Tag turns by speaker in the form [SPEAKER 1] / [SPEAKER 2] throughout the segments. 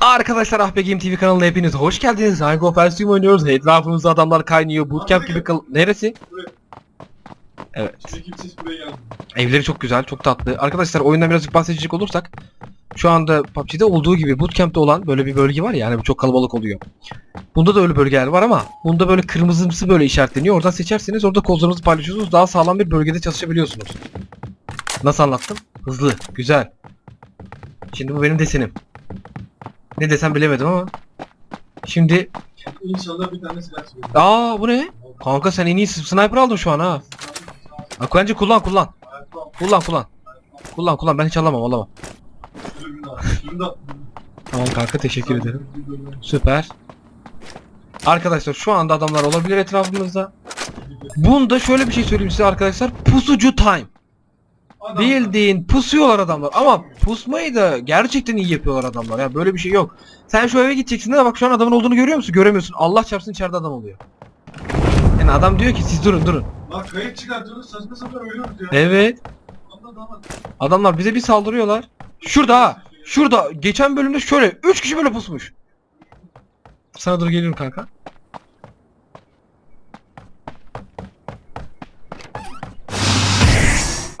[SPEAKER 1] Arkadaşlar Ah Be Game TV kanalına hepiniz hoş geldiniz. Hangi Offensive oynuyoruz? Etrafımızda adamlar kaynıyor. Bootcamp gibi kal... Neresi? Evet. Evleri çok güzel, çok tatlı. Arkadaşlar oyundan birazcık bahsedecek olursak şu anda PUBG'de olduğu gibi Bootcamp'te olan böyle bir bölge var ya hani çok kalabalık oluyor. Bunda da öyle bölgeler var ama bunda böyle kırmızımsı böyle işaretleniyor. Oradan seçerseniz orada kozlarınızı paylaşıyorsunuz. Daha sağlam bir bölgede çalışabiliyorsunuz. Nasıl anlattım? Hızlı, güzel. Şimdi bu benim desenim. Ne desem bilemedim ama. Şimdi
[SPEAKER 2] İnşallah bir tane silah çıkıyor.
[SPEAKER 1] aa bu ne? Kanka sen en iyi sniper aldın şu an ha. Bence kullan kullan. Kullan kullan. Kullan kullan ben hiç alamam alamam. Tamam kanka teşekkür ederim. Süper. Arkadaşlar şu anda adamlar olabilir etrafımızda. Bunda şöyle bir şey söyleyeyim size arkadaşlar. Pusucu time. Bildiğin pusuyorlar adamlar ama pusmayı da gerçekten iyi yapıyorlar adamlar ya böyle bir şey yok. Sen şu eve gideceksin de bak şu an adamın olduğunu görüyor musun? Göremiyorsun. Allah çarpsın içeride adam oluyor. Yani adam diyor ki siz durun durun.
[SPEAKER 2] Bak kayıt çıkartıyoruz saçma sapan ölüyoruz ya.
[SPEAKER 1] Evet. Adamlar bize bir saldırıyorlar. Şurada ha. Şurada. Geçen bölümde şöyle 3 kişi böyle pusmuş. Sana doğru geliyorum kanka.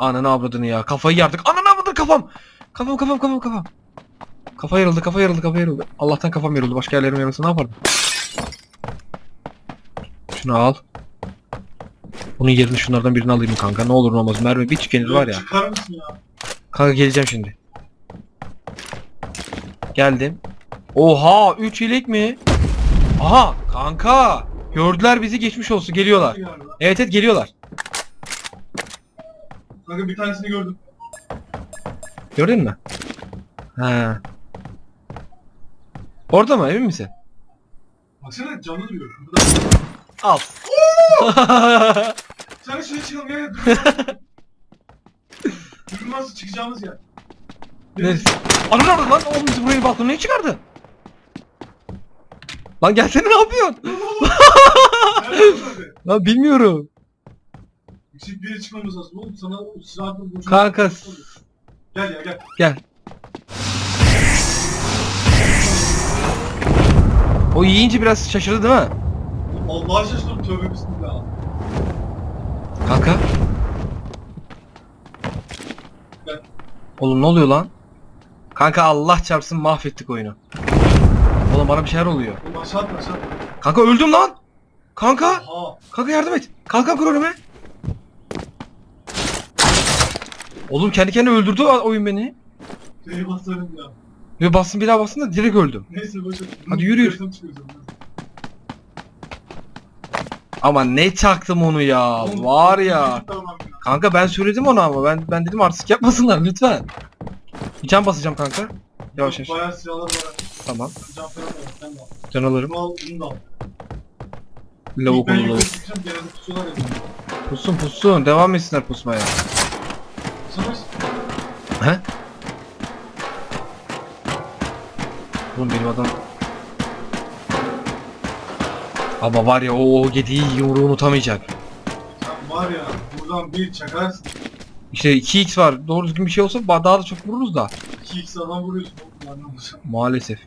[SPEAKER 1] Ananı avradını ya. Kafayı yardık. Ananı avradını kafam. Kafam kafam kafam kafam. Kafa yarıldı kafa yarıldı kafa yarıldı. Allah'tan kafam yarıldı. Başka yerlerim yarılsa ne yapardım? Şunu al. Bunun yerine şunlardan birini alayım kanka. Ne olur ne olmaz. Mermi bir tükenir var ya.
[SPEAKER 2] Çıkar mısın ya?
[SPEAKER 1] Kanka geleceğim şimdi. Geldim. Oha 3 ilek mi? Aha kanka. Gördüler bizi geçmiş olsun geliyorlar. Evet evet geliyorlar.
[SPEAKER 2] Kanka bir tanesini gördüm.
[SPEAKER 1] Gördün mü? Ha. Orada mı emin misin?
[SPEAKER 2] Baksana canlı duruyor. Burada.
[SPEAKER 1] Al.
[SPEAKER 2] Sen şuraya çıkalım ya. Dur. Durmazsa çıkacağımız yer.
[SPEAKER 1] Neresi? Ananı orada lan oğlum bizi buraya balkona niye çıkardı? Lan gelsene ne yapıyorsun?
[SPEAKER 2] Nerede nerede?
[SPEAKER 1] Lan bilmiyorum.
[SPEAKER 2] Yüksek bir çıkmamız lazım oğlum. Sana silahın boşuna...
[SPEAKER 1] Kanka.
[SPEAKER 2] Gel ya gel.
[SPEAKER 1] Gel. O yiyince biraz şaşırdı değil mi?
[SPEAKER 2] Allah'a şaşırdım tövbe bismillah.
[SPEAKER 1] Kanka.
[SPEAKER 2] Gel.
[SPEAKER 1] Oğlum ne oluyor lan? Kanka Allah çarpsın mahvettik oyunu. Oğlum bana bir şeyler oluyor.
[SPEAKER 2] Oğlum aşağı atma aşağı atma.
[SPEAKER 1] Kanka öldüm lan. Kanka.
[SPEAKER 2] Aha.
[SPEAKER 1] Kanka yardım et. Kalkan kur önüme. Oğlum kendi kendine öldürdü oyun beni.
[SPEAKER 2] Seni basarım ya.
[SPEAKER 1] Ve bastım bir daha bastım da direkt öldüm.
[SPEAKER 2] Neyse boşver.
[SPEAKER 1] Hadi yürü, yürü. Ama ne çaktım onu ya.
[SPEAKER 2] Oğlum,
[SPEAKER 1] Var ya. Kanka ben söyledim ona ama ben ben dedim artistik yapmasınlar lütfen. Can basacağım kanka. Yavaş yavaş.
[SPEAKER 2] Bayağı silahlar var.
[SPEAKER 1] Tamam.
[SPEAKER 2] Can falan var. Sen de al.
[SPEAKER 1] Can alırım.
[SPEAKER 2] Bunu al, bunu da al.
[SPEAKER 1] Lavuk
[SPEAKER 2] Ben
[SPEAKER 1] onu
[SPEAKER 2] yukarı çıkacağım, genelde tutuyorlar ya.
[SPEAKER 1] Pussun pussun. Devam etsinler pusmaya. He? Oğlum benim adam... Ama var ya o yediği yumruğu unutamayacak.
[SPEAKER 2] Sen var ya buradan bir çakarsın.
[SPEAKER 1] İşte 2x var. Doğru düzgün bir şey olsa daha da çok vururuz da.
[SPEAKER 2] 2x adam vuruyorsun.
[SPEAKER 1] Maalesef.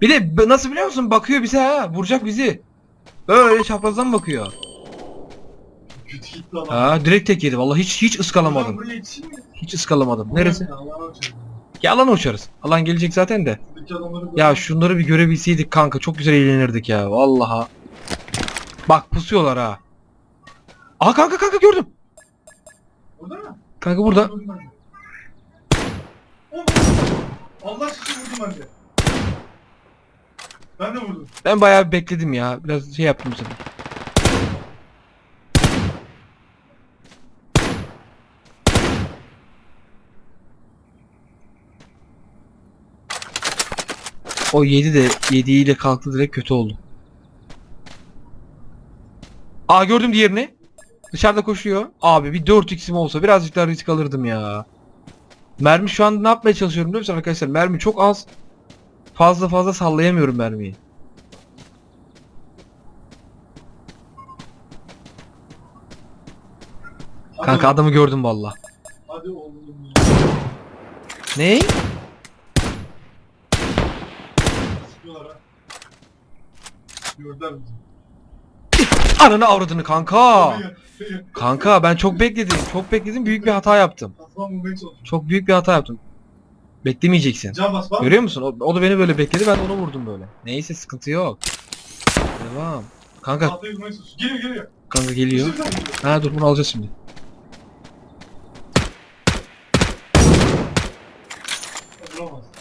[SPEAKER 1] Bir de nasıl biliyor musun? Bakıyor bize ha. Vuracak bizi. Böyle çaprazdan bakıyor.
[SPEAKER 2] Kötü gitti adam.
[SPEAKER 1] Ha direkt tek yedi. Vallahi hiç hiç
[SPEAKER 2] Ulan
[SPEAKER 1] ıskalamadım.
[SPEAKER 2] Buraya yetişeyim mi?
[SPEAKER 1] Hiç ıskalamadım. Neresi?
[SPEAKER 2] Uçuyorum.
[SPEAKER 1] Ya alana uçarız. Alan gelecek zaten de.
[SPEAKER 2] Buradaki adamları
[SPEAKER 1] Ya şunları bir görebilseydik kanka çok güzel eğlenirdik ya vallaha. Bak pusuyorlar ha. Aa kanka kanka gördüm.
[SPEAKER 2] Orada mı?
[SPEAKER 1] Kanka burada.
[SPEAKER 2] Vurdum ben de. Oğlum, Allah aşkına vurdum ben de. Ben de vurdum.
[SPEAKER 1] Ben bayağı bir bekledim ya. Biraz şey yaptım sana. O 7 de 7 ile kalktı direkt kötü oldu. Aa gördüm diğerini. Dışarıda koşuyor. Abi bir 4x'im olsa birazcık daha risk alırdım ya. Mermi şu an ne yapmaya çalışıyorum biliyor musun arkadaşlar? Mermi çok az. Fazla fazla sallayamıyorum mermiyi. Kanka adamı gördüm valla.
[SPEAKER 2] Hadi oğlum.
[SPEAKER 1] Ne?
[SPEAKER 2] Gördüler bizi.
[SPEAKER 1] Ananı avradını kanka. Kanka ben çok bekledim. Çok bekledim. Büyük bir hata yaptım. Çok büyük bir hata yaptım. Beklemeyeceksin.
[SPEAKER 2] Can bas.
[SPEAKER 1] Görüyor musun? O, o da beni böyle bekledi. Ben de onu vurdum böyle. Neyse sıkıntı yok. Devam. Kanka.
[SPEAKER 2] Geliyor geliyor.
[SPEAKER 1] kanka geliyor. Ha dur bunu alacağız şimdi.
[SPEAKER 2] Vuramaz.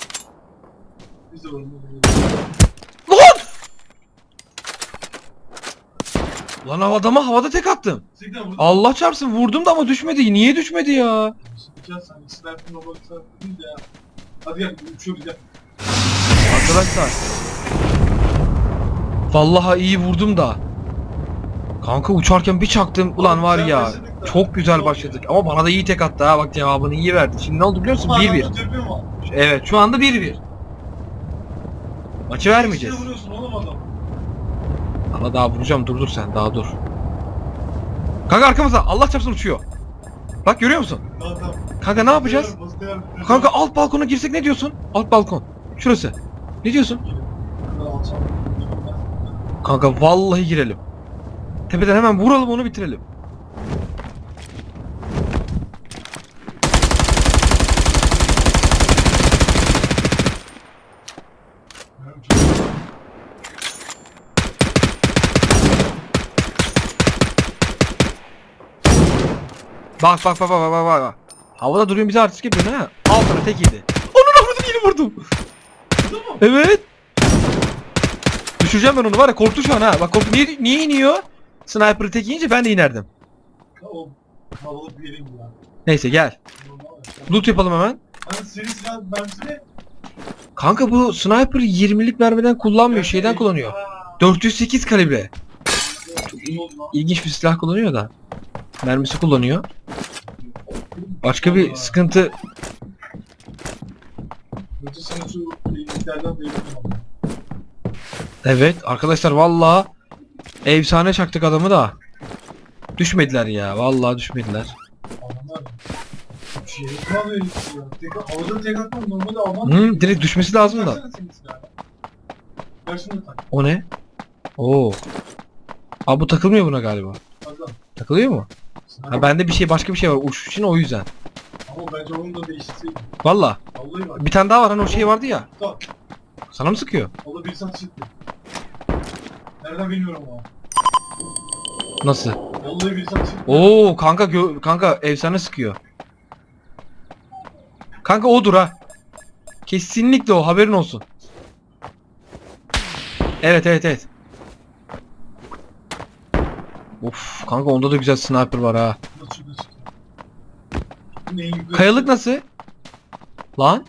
[SPEAKER 2] Biz de vuralım.
[SPEAKER 1] Lan! Lan havadama havada tek attım.
[SPEAKER 2] Siktir.
[SPEAKER 1] Allah çarpsın vurdum da ama düşmedi. Niye düşmedi ya?
[SPEAKER 2] Gel sen sniper normal sniper değil de ya. Hadi gel uçuyoruz gel.
[SPEAKER 1] Arkadaşlar. Vallahi iyi vurdum da. Kanka uçarken bir çaktım. Ulan var ya. Çok güzel başladık. Ama bana da iyi tek attı ha. Bak cevabını iyi verdi. Şimdi ne oldu biliyor musun?
[SPEAKER 2] Ama
[SPEAKER 1] 1-1.
[SPEAKER 2] adam yapıyor mu?
[SPEAKER 1] Evet şu anda 1-1. Maçı vermeyeceğiz.
[SPEAKER 2] İkisine vuruyorsun oğlum adam.
[SPEAKER 1] Ama daha vuracağım. Dur dur sen. Daha dur. Kanka arkamızda. Allah çarpsın uçuyor. Bak görüyor musun?
[SPEAKER 2] Tamam tamam.
[SPEAKER 1] Kanka ne yapacağız? Kanka alt balkona girsek ne diyorsun? Alt balkon. Şurası. Ne diyorsun? Kanka vallahi girelim. Tepeden hemen vuralım onu bitirelim.
[SPEAKER 2] Ben uçuyorum.
[SPEAKER 1] Bak bak bak bak bak bak bak. Havada duruyor bize artist yapıyor ha. Al sana tek yedi. Onun vurdum yine vurdum. Evet. Düşüreceğim ben onu var ya korktu şu an ha. Bak korktu. Niye, niye iniyor? Sniper'ı tek yiyince ben de inerdim.
[SPEAKER 2] O havalı bir yerim ya.
[SPEAKER 1] Neyse gel. Loot yapalım hemen.
[SPEAKER 2] Hani senin silah mermisini
[SPEAKER 1] Kanka bu sniper 20'lik mermiden kullanmıyor. Şeyden kullanıyor. 408 kalibre.
[SPEAKER 2] Oldu lan.
[SPEAKER 1] İlginç bir silah kullanıyor da. Mermisi kullanıyor. Başka bir sıkıntı. Evet arkadaşlar vallahi efsane çaktık adamı da. Düşmediler ya. Vallahi düşmediler. Hı, direkt düşmesi lazım da. O ne? Oo. Abi bu takılmıyor buna galiba. Takılıyor mu? Ha bende bir şey başka bir şey var uçuş için o yüzden.
[SPEAKER 2] Ama bence onu da değiştirseydim.
[SPEAKER 1] Valla.
[SPEAKER 2] Vallahi.
[SPEAKER 1] Bir tane daha var hani o şey vardı ya.
[SPEAKER 2] Tak.
[SPEAKER 1] Sana mı sıkıyor?
[SPEAKER 2] O da bir saat çıktı. Nereden bilmiyorum ama.
[SPEAKER 1] Nasıl?
[SPEAKER 2] Vallahi bir saat çıktı.
[SPEAKER 1] Oo kanka gö- kanka efsane sıkıyor. Kanka odur ha. Kesinlikle o haberin olsun. Evet evet evet. Of kanka onda da güzel sniper var ha. Kayalık nasıl? Lan?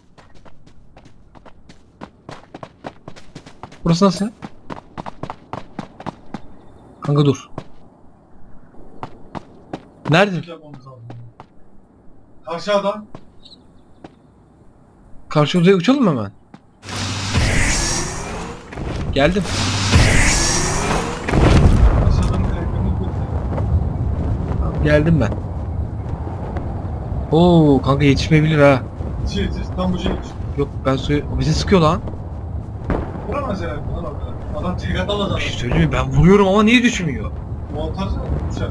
[SPEAKER 1] Burası nasıl? Kanka dur. Nerede?
[SPEAKER 2] Aşağıda.
[SPEAKER 1] Karşı odaya uçalım mı hemen? Geldim. Geldim ben. Oo kanka yetişmeyebilir ha.
[SPEAKER 2] Şey, şey, tam bu şey.
[SPEAKER 1] Yok ben suyu... O bizi sıkıyor lan.
[SPEAKER 2] Vuramaz herhalde lan orada. Adam tek atamaz
[SPEAKER 1] Bir şey söyleyeyim mi? Ben vuruyorum ama niye düşmüyor?
[SPEAKER 2] Montajı uçar.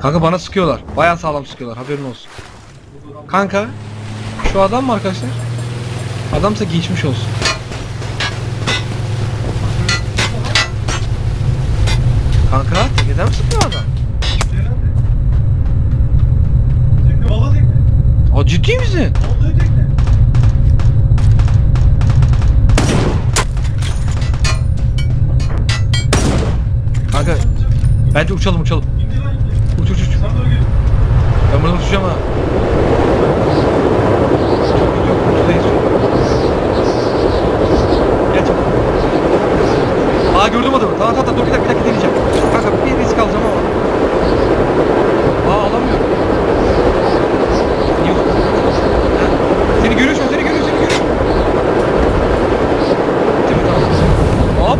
[SPEAKER 1] Kanka bana sıkıyorlar. Bayağı sağlam sıkıyorlar haberin olsun. Kanka şu adam mı arkadaşlar? Adamsa geçmiş olsun. Kanka tekeden mi sıkıyor adam? Aa ciddi misin? Kanka bence uçalım uçalım. Uç uç uç. Ben buradan uçacağım ha. Aa gördüm adamı. Tamam tamam dur bir dakika bir dakika deneyeceğim. Kanka bir risk alacağım ama. Aa alamıyorum. Niye? Ha, Seni görüyor şu an seni görüyor seni görüyor. Tamam. Hop.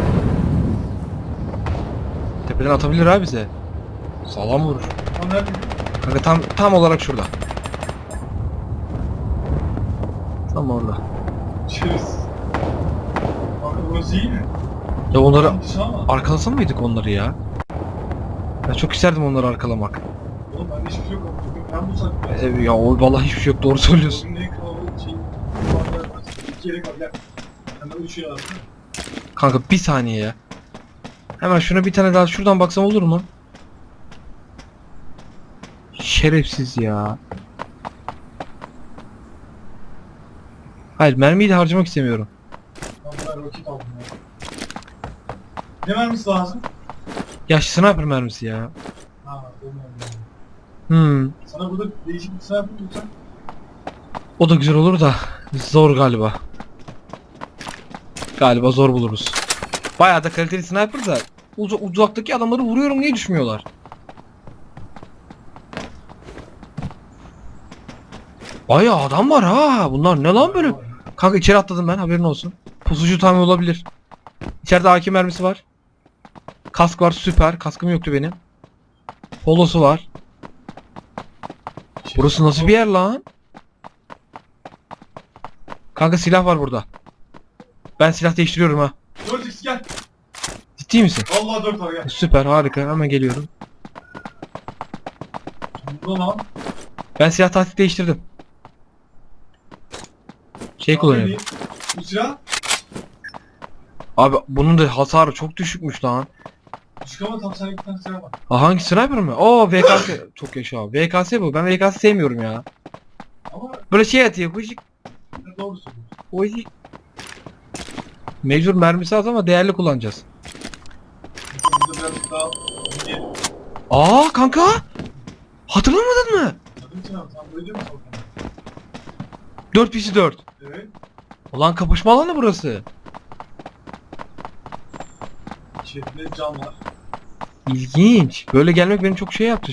[SPEAKER 1] Tepeden atabilir abi bize. Sağlam vurur.
[SPEAKER 2] Nerede?
[SPEAKER 1] Kanka tam tam olarak şurada. Tam orada.
[SPEAKER 2] Şerefsiz. Kanka burası iyi mi?
[SPEAKER 1] Ya onları arkalasam mıydık onları ya? Ben çok isterdim onları arkalamak.
[SPEAKER 2] Oğlum bende hiçbir şey yok. Ben bu.
[SPEAKER 1] E, ya o vallahi hiçbir şey yok doğru söylüyorsun.
[SPEAKER 2] Var. Gel. Hemen.
[SPEAKER 1] Kanka bir saniye ya. Hemen şuna bir tane daha şuradan baksam olur mu? Şerefsiz ya. Hayır mermiyi de harcamak istemiyorum.
[SPEAKER 2] Ben bunlar roket aldım ya. Ne vermesi lazım?
[SPEAKER 1] Ya sniper mermisi ya.
[SPEAKER 2] Ha, olmuyor.
[SPEAKER 1] Hmm.
[SPEAKER 2] Sana burada değişik bir sniper tutacağım.
[SPEAKER 1] O da güzel olur da zor galiba. Galiba zor buluruz. Bayağı da kaliteli sniper da uz uzaktaki adamları vuruyorum niye düşmüyorlar? Bayağı adam var ha. Bunlar ne lan böyle? Kanka içeri atladım ben haberin olsun. Pusucu tam olabilir. İçeride AK mermisi var. Kask var süper. Kaskım yoktu benim. Polosu var. Burası nasıl bir yer lan? Kanka silah var burada. Ben silah değiştiriyorum ha.
[SPEAKER 2] 4x gel.
[SPEAKER 1] Ciddi misin?
[SPEAKER 2] Vallahi 4 var gel.
[SPEAKER 1] Süper harika hemen geliyorum.
[SPEAKER 2] Burada lan.
[SPEAKER 1] Ben silah taktik değiştirdim. Şey kullanıyorum.
[SPEAKER 2] Bu silah
[SPEAKER 1] Abi bunun da hasarı çok düşükmüş lan.
[SPEAKER 2] çıkama tam sana bir tane silah var.
[SPEAKER 1] Ha, hangi sniper mı? Oo VKS. çok yaşa abi. VKS bu. Ben VKS sevmiyorum ya.
[SPEAKER 2] Ama
[SPEAKER 1] Böyle şey atıyor. Vıcık
[SPEAKER 2] ne doğru söylüyorsun.
[SPEAKER 1] vıcık. Mecbur mermisi az ama değerli kullanacağız. Aa kanka. Hatırlamadın mı?
[SPEAKER 2] Tabii ki abi sen böyle değil mi sorun?
[SPEAKER 1] 4 vs 4.
[SPEAKER 2] Evet.
[SPEAKER 1] Ulan kapışma alanı burası.
[SPEAKER 2] İçeride cam var.
[SPEAKER 1] İlginç. Böyle gelmek beni çok şey yaptı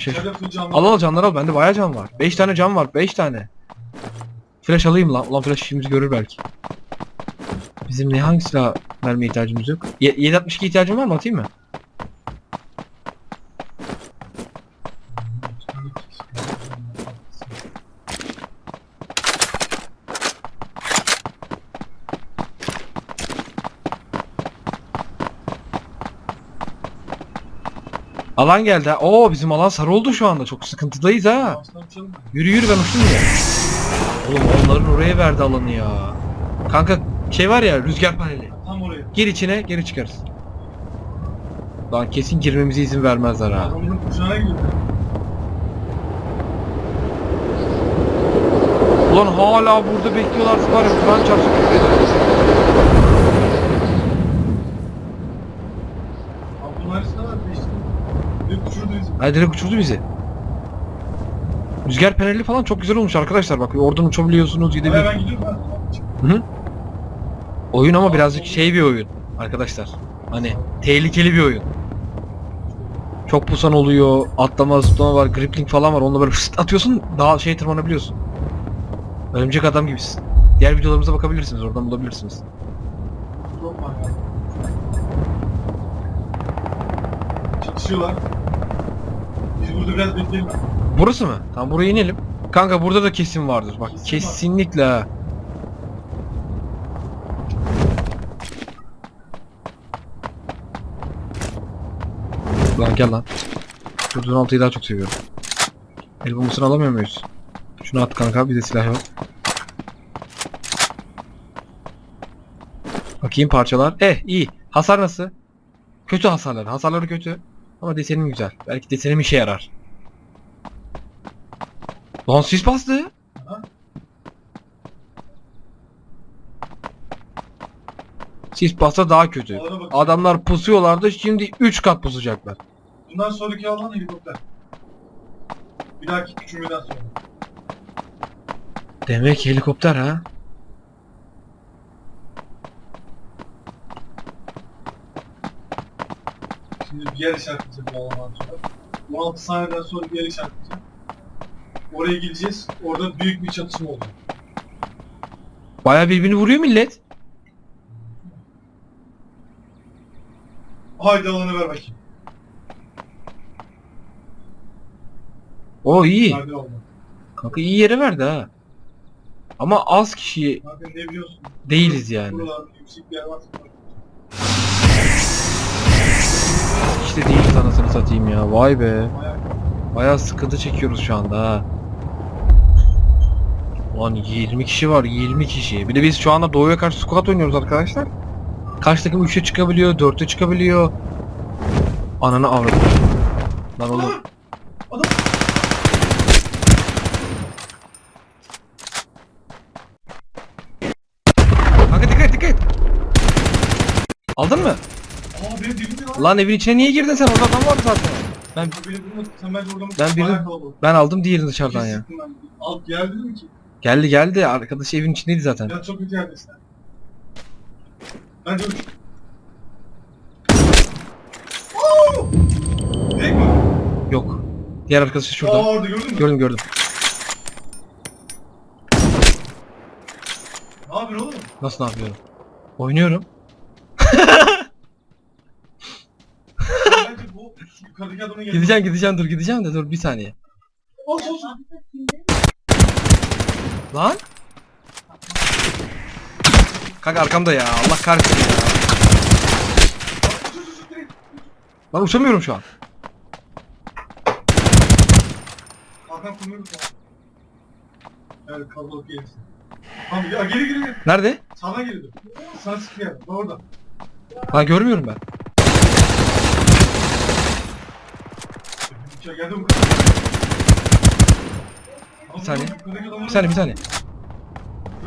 [SPEAKER 2] cam
[SPEAKER 1] Al al canlar al bende bayağı can var. 5 tane can var 5 tane. Flash alayım lan. Ulan flash işimizi görür belki. Bizim ne hangi silah mermi ihtiyacımız yok? Ye 762 ihtiyacın var mı atayım mı? Alan geldi ha. Oo bizim alan sarı oldu şu anda. Çok sıkıntıdayız ha. Yürü yürü ben uçtum ya. Oğlum onların oraya verdi alanı ya. Kanka şey var ya rüzgar paneli.
[SPEAKER 2] Tam oraya.
[SPEAKER 1] Gir içine geri çıkarız. Lan kesin girmemize izin vermezler ha.
[SPEAKER 2] Adamın kucağına gidiyor.
[SPEAKER 1] Ulan hala burada bekliyorlarsa var ya Kur'an çarpsın. Ay direkt uçurdu bizi. Rüzgar paneli falan çok güzel olmuş arkadaşlar bak oradan uçabiliyorsunuz gidebiliyorsunuz.
[SPEAKER 2] ben gidiyorum ben.
[SPEAKER 1] Hı hı. Oyun ama birazcık şey bir oyun arkadaşlar. Hani tehlikeli bir oyun. Çok pusan oluyor, atlama, zıplama var, grappling falan var. Onunla böyle fıst atıyorsun, daha şey tırmanabiliyorsun. Örümcek adam gibisin. Diğer videolarımıza bakabilirsiniz, oradan bulabilirsiniz.
[SPEAKER 2] Çatışıyorlar. Biz burada biraz bekleyelim.
[SPEAKER 1] Burası mı? Tamam buraya inelim. Kanka burada da kesin vardır. Bak
[SPEAKER 2] Kesin var.
[SPEAKER 1] kesinlikle ha. Lan gel lan. Durdurun altıyı daha çok seviyorum. El bombasını alamıyor muyuz? Şunu at kanka bir de silah yok. Bakayım parçalar. Eh iyi. Hasar nasıl? Kötü hasarlar. Hasarları kötü. Ama desenim güzel. Belki desenim işe yarar. Lan sis bastı. Sis bassa daha kötü. Adamlar pusuyorlardı şimdi 3 kat pusacaklar.
[SPEAKER 2] Bundan sonraki alan helikopter. Bir dahaki küçülmeden sonra.
[SPEAKER 1] Demek helikopter ha.
[SPEAKER 2] Şimdi bir yer işaretleyeceğim bu alandan sonra. 16 saniyeden sonra bir yer işaretleyeceğim. Oraya gideceğiz. Orada büyük bir çatışma olacak.
[SPEAKER 1] Baya birbirini vuruyor millet.
[SPEAKER 2] Haydi alanı ver bakayım.
[SPEAKER 1] O iyi.
[SPEAKER 2] Olma.
[SPEAKER 1] Kanka iyi yere verdi ha. Ama az kişi
[SPEAKER 2] Kanka ne biliyorsun?
[SPEAKER 1] değiliz yani.
[SPEAKER 2] Buralarda yüksek bir yer varsa.
[SPEAKER 1] işte değiliz anasını satayım ya. Vay be.
[SPEAKER 2] Bayağı
[SPEAKER 1] Bayağı sıkıntı çekiyoruz şu anda ha. Lan 20 kişi var 20 kişi. Bir de biz şu anda doğuya karşı squat oynuyoruz arkadaşlar. Karşı takım 3'e çıkabiliyor, 4'e çıkabiliyor. Ananı avradım. Lan oğlum. Kanka dikkat dikkat. Aldın mı?
[SPEAKER 2] Aa benim dibimde lan.
[SPEAKER 1] Lan evin içine niye girdin sen? Orada adam vardı zaten. Ben
[SPEAKER 2] beni. Sen?
[SPEAKER 1] Ben birini- ben aldım diğerini dışarıdan ya.
[SPEAKER 2] sıktım ben. Al geldi mi ki?
[SPEAKER 1] Geldi geldi. Arkadaş evin içindeydi zaten.
[SPEAKER 2] Ya çok kötü yerdesin. Bence uç. Oo! Direkt mi?
[SPEAKER 1] Yok. Diğer arkadaşı şurada.
[SPEAKER 2] Aa orada gördün mü?
[SPEAKER 1] Gördüm gördüm.
[SPEAKER 2] Ne yapıyorsun oğlum?
[SPEAKER 1] Nasıl ne yapıyorum? Oynuyorum.
[SPEAKER 2] Bence bu yukarıdaki adamın yanına...
[SPEAKER 1] Gideceğim gideceğim dur gideceğim de dur bir saniye.
[SPEAKER 2] Olsun olsun.
[SPEAKER 1] Lan? Kanka arkamda ya Allah kahretsin ya. Lan uçamıyorum şu an.
[SPEAKER 2] Hakan konuyoruz ya. Evet kalabalık gelirsin. Tamam ya geri geri geri.
[SPEAKER 1] Nerede?
[SPEAKER 2] Sana dur. Sana sıkıyor. Orada.
[SPEAKER 1] Lan görmüyorum ben.
[SPEAKER 2] Ya geldi bu
[SPEAKER 1] Bir saniye. Bir saniye bir saniye.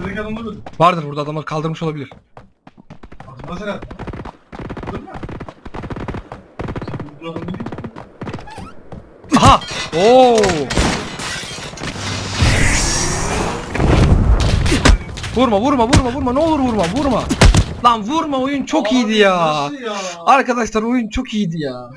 [SPEAKER 2] Yukarıdaki adamları öldür.
[SPEAKER 1] Vardır burada adamlar kaldırmış olabilir.
[SPEAKER 2] Atılmaz herhalde. Öldür mü? Sen bu değil?
[SPEAKER 1] Aha! Oo! Vurma vurma vurma vurma ne olur vurma vurma. Lan vurma oyun çok iyiydi
[SPEAKER 2] Abi
[SPEAKER 1] ya.
[SPEAKER 2] Nasıl ya?
[SPEAKER 1] Arkadaşlar oyun çok iyiydi ya.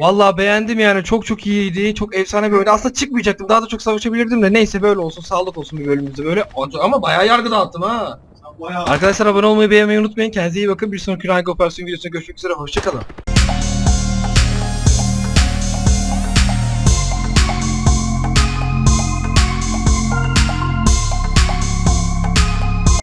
[SPEAKER 1] Vallahi beğendim yani çok çok iyiydi. Çok efsane bir oyun. Aslında çıkmayacaktım. Daha da çok savaşabilirdim de neyse böyle olsun. Sağlık olsun bir bölümümüzde böyle. Ama bayağı yargı dağıttım ha.
[SPEAKER 2] Bayağı...
[SPEAKER 1] Arkadaşlar abone olmayı beğenmeyi unutmayın. Kendinize iyi bakın. Bir sonraki Rank Operasyon videosunda görüşmek üzere. Hoşçakalın.